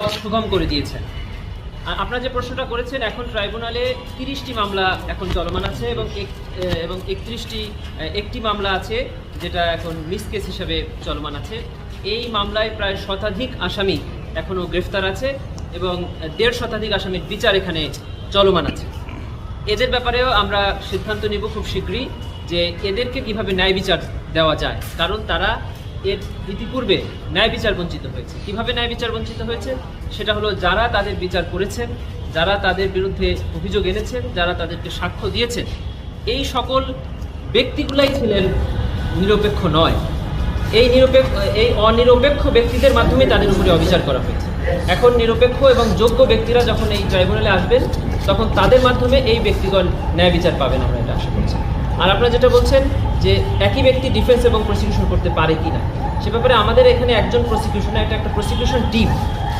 সুগম করে দিয়েছেন। আপনারা যে প্রশ্নটা করেছেন, এখন ট্রাইব্যুনালে তিরিশটি মামলা এখন চলমান আছে এবং এবং একত্রিশটি একটি মামলা আছে যেটা এখন মিস কেস হিসেবে চলমান আছে। এই মামলায় প্রায় শতাধিক আসামি এখনও গ্রেফতার আছে এবং দেড় শতাধিক আসামির বিচার এখানে চলমান আছে। এদের ব্যাপারেও আমরা সিদ্ধান্ত নিব খুব শীঘ্রই যে এদেরকে কীভাবে ন্যায় বিচার দেওয়া যায়। কারণ তারা এর ইতিপূর্বে ন্যায় বিচার বঞ্চিত হয়েছে। কীভাবে ন্যায় বিচার বঞ্চিত হয়েছে? সেটা হলো যারা তাদের বিচার করেছেন, যারা তাদের বিরুদ্ধে অভিযোগ এনেছেন, যারা তাদেরকে সাক্ষ্য দিয়েছেন, এই সকল ব্যক্তিগুলাই ছিলেন নিরপেক্ষ নয়। এই নিরপেক্ষ, এই অনিরপেক্ষ ব্যক্তিদের মাধ্যমে তাদের উপরে অবিচার করা হয়েছে। এখন নিরপেক্ষ এবং যোগ্য ব্যক্তিরা যখন এই ট্রাইব্যুনালে আসবেন, তখন তাদের মাধ্যমে এই ব্যক্তিগণ ন্যায় বিচার পাবেন আমরা এটা আশা করছি। আর আপনারা যেটা বলছেন যে একই ব্যক্তি ডিফেন্স এবং প্রসিকিউশন করতে পারে কি না সে ব্যাপারে আমাদের এখানে একজন প্রসিকিউশন একটা একটা প্রসিকিউশন টিম